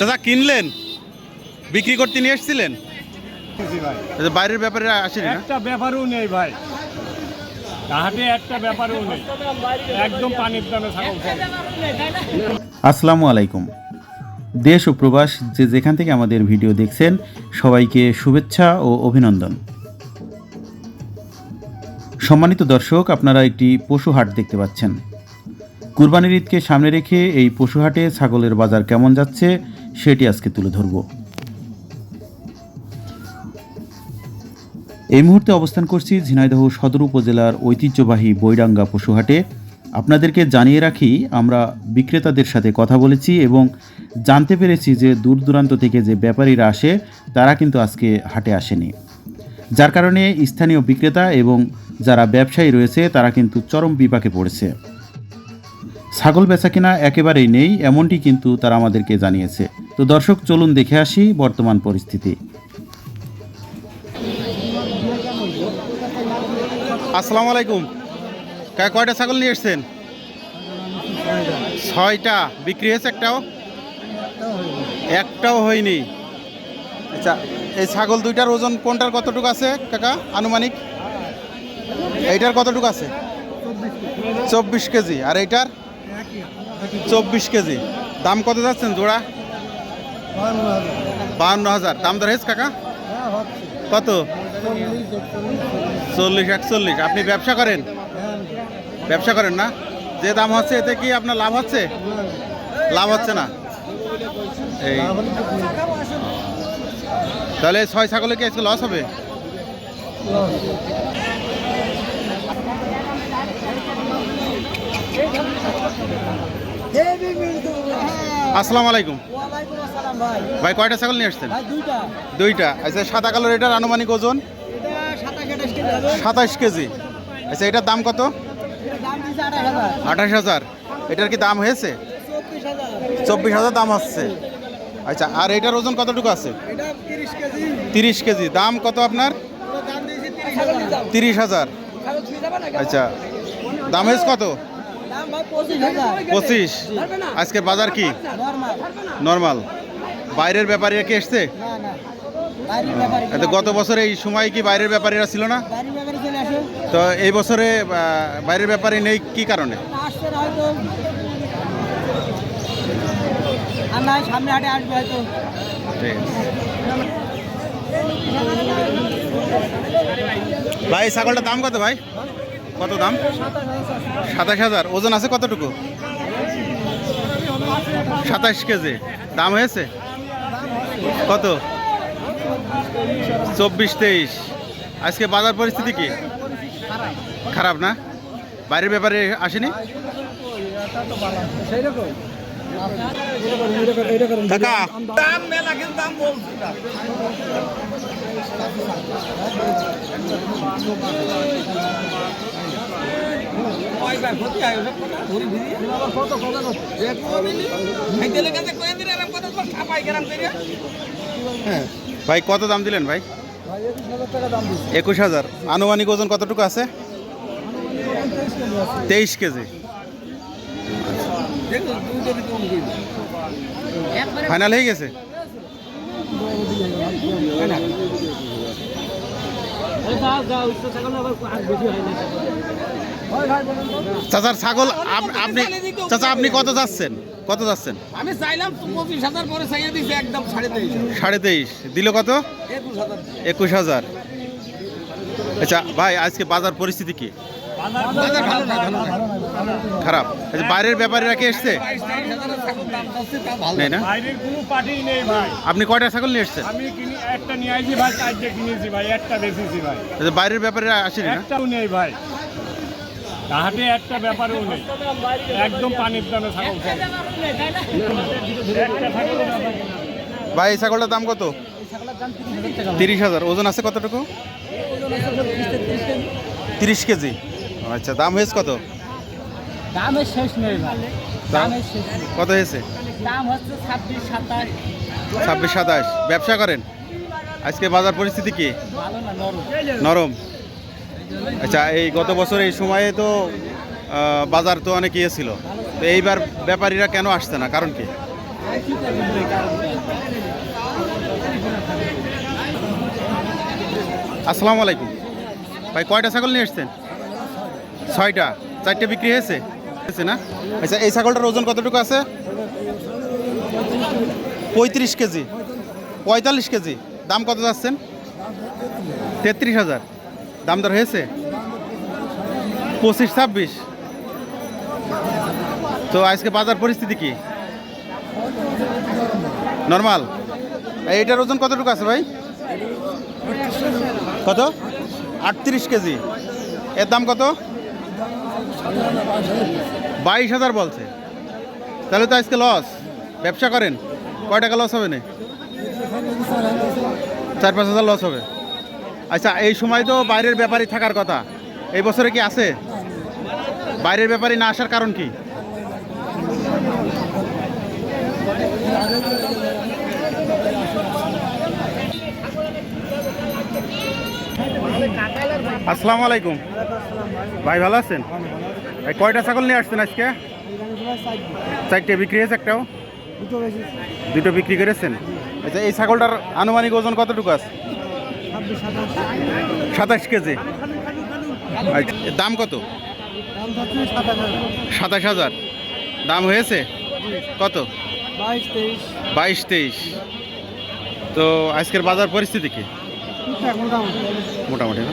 চাচা কিনলেন? বিক্রি করতে নিয়ে এসেছিলেন? জি ভাই। বাইরের ব্যাপারে আসেনি না? একটা ব্যাপারও নেই ভাই। হাটে একটা ব্যাপারও নেই। একদম পানির দামে ছাগল আসসালামু আলাইকুম। দেশ ও প্রবাস যে যেখান থেকে আমাদের ভিডিও দেখছেন সবাইকে শুভেচ্ছা ও অভিনন্দন। সম্মানিত দর্শক আপনারা একটি পশু হাট দেখতে পাচ্ছেন। কুরবানির ঈদকে সামনে রেখে এই পশু হাটে ছাগলের বাজার কেমন যাচ্ছে সেটি আজকে তুলে ধরব। এই মুহূর্তে অবস্থান করছি ঝিনাইদহ সদর উপজেলার ঐতিহ্যবাহী বৈরাঙ্গা পশুহাটে। আপনাদেরকে জানিয়ে রাখি, আমরা বিক্রেতাদের সাথে কথা বলেছি এবং জানতে পেরেছি যে দূর দূরান্ত থেকে যে ব্যাপারীরা আসে, তারা কিন্তু আজকে হাটে আসেনি। যার কারণে স্থানীয় বিক্রেতা এবং যারা ব্যবসায়ী রয়েছে, তারা কিন্তু চরম বিপাকে পড়েছে। ছাগল বেচা কিনা একেবারেই নেই, এমনটি কিন্তু তারা আমাদেরকে জানিয়েছে। তো দর্শক, চলুন দেখে আসি বর্তমান পরিস্থিতি। আসসালামু আলাইকুম। কয়টা ছাগল নিয়ে এসছেন? ছয়টা। বিক্রি হয়েছে একটাও? একটাও হয়নি। আচ্ছা এই ছাগল দুইটার ওজন কোনটার কতটুকু আছে, কাকা? আনুমানিক? এইটার কতটুকু আছে? চব্বিশ কেজি। আর এইটার? চব্বিশ কেজি। দাম কত যাচ্ছেন জোড়া? বাহান্ন হাজার। দাম দর হয়েছে কাকা? কত? চল্লিশ, একচল্লিশ। আপনি ব্যবসা করেন? ব্যবসা করেন না? যে দাম হচ্ছে, এতে কি আপনার লাভ হচ্ছে? লাভ হচ্ছে না? এই। তাহলে ছয় ছাগলে কি আজকে লস হবে? আসসালামু আলাইকুম। ভাই। কয়টা ছাগল নিয়ে আসছেন? দুইটা। আচ্ছা সাদা কালোর এটার আনুমানিক ওজন? সাতাশ কেজি আচ্ছা এটার দাম কত? আঠাশ হাজার। এটার কি দাম হয়েছে? চব্বিশ হাজার। দাম হচ্ছে আচ্ছা আর এটার ওজন কতটুকু আছে? তিরিশ কেজি। দাম কত আপনার? তিরিশ হাজার। আচ্ছা দাম হয়েছে কত? পঁচিশ আজকে বাজার কি? নর্মাল। বাইরের ব্যাপারীরা কি এসছে? গত বছর এই সময় কি বাইরের ব্যাপারীরা ছিল না? তো এই বছরে বাইরের ব্যাপারী নেই কি কারণে? সামনে হাটে আসবে হয়তো। ভাই ছাগলটার দাম কত ভাই? কত দাম? সাতাশ হাজার। ওজন আছে কতটুকু? সাতাশ কেজি। দাম হয়েছে? কত? চব্বিশ, তেইশ। আজকে বাজার পরিস্থিতি কি? খারাপ না? বাইরের ব্যাপারে আসেনি? কাকা। হ্যাঁ ভাই কত দাম দিলেন ভাই? একুশ হাজার। আনুমানিক ওজন কতটুকু আছে? তেইশ কেজি। ফাইনাল হয়ে গেছে? চাচার ছাগল আপনি চাচা আপনি কত যাচ্ছেন? কত যাচ্ছেন? আমি চাইলাম পঁচিশ হাজার পরে চাইয়ে দিয়েছি একদম সাড়ে তেইশ সাড়ে তেইশ। দিল কত? একুশ হাজার আচ্ছা ভাই আজকে বাজার পরিস্থিতি কি? বাজার ভালো না ভালো না। খারাপ। আচ্ছা বাইরের ব্যাপারীরা কি এসছে? নেই না? বাইরের কোনো পার্টি নেই ভাই। আপনি কয়টা ছাগল নিয়ে এসছেন? আমি কিনি একটা নিয়ে আইছি ভাই চারটে কিনেছি ভাই একটা বেচেছি ভাই। আচ্ছা বাইরের ব্যাপারীরা আসেনি না? একটাও নেই ভাই। হাটে একটা ব্যাপারও নেই। একদম পানির দামে ছাগল চলে। ছাগলের দাম ভাই এই ছাগলটার দাম কত? তিরিশ হাজার। ওজন আছে কতটুকু? তিরিশ কেজি। আচ্ছা দাম হয়েছে কত? দামের শেষ নেই। কত হয়েছে? দাম হচ্ছে ছাব্বিশ সাতাশ। ছাব্বিশ সাতাশ। ব্যবসা করেন? আজকে বাজার পরিস্থিতি কি? ভালো না নরম। নরম। আচ্ছা এই গত বছর এই সময়ে তো বাজার তো অনেক ইয়ে ছিল। তো এইবার ব্যাপারীরা কেন আসছে না? কারণ কি? আসসালামু আলাইকুম। ভাই, কয়টা ছাগল নিয়ে এসছেন ছয়টা। চারটে বিক্রি হয়েছে? হয়েছে না? আচ্ছা এই ছাগলটার ওজন কতটুকু আছে? পঁয়ত্রিশ কেজি। পঁয়তাল্লিশ কেজি। দাম কত যাচ্ছেন? তেত্রিশ হাজার। দাম দর হয়েছে? পঁচিশ, ছাব্বিশ। তো আজকে বাজার পরিস্থিতি কি? নর্মাল? এইটার ওজন কতটুকু আছে ভাই? কত? আটত্রিশ কেজি। এর দাম কত? বাইশ হাজার বলছে। তাহলে তো আজকে লস ব্যবসা করেন। কয় টাকা লস হবে না? চার, পাঁচ হাজার লস হবে। আচ্ছা এই সময় তো বাইরের ব্যাপারই থাকার কথা। এই বছরে কি আছে? বাইরের ব্যাপারই না আসার কারণ কি? আসসালামু আলাইকুম। ভাই ভালো আছেন? ভাই কয়টা ছাগল নিয়ে আসছেন আজকে? চারটে বিক্রি হয়েছে একটাও? দুটো বিক্রি করেছেন? আচ্ছা এই ছাগলটার আনুমানিক ওজন কতটুকু আছে? সাতাশ কেজি। আচ্ছা, দাম কত? সাতাশ হাজার। দাম হয়েছে? কত? বাইশ তেইশ। তো আজকের বাজার পরিস্থিতি কি? মোটামুটি। মোটামুটি না?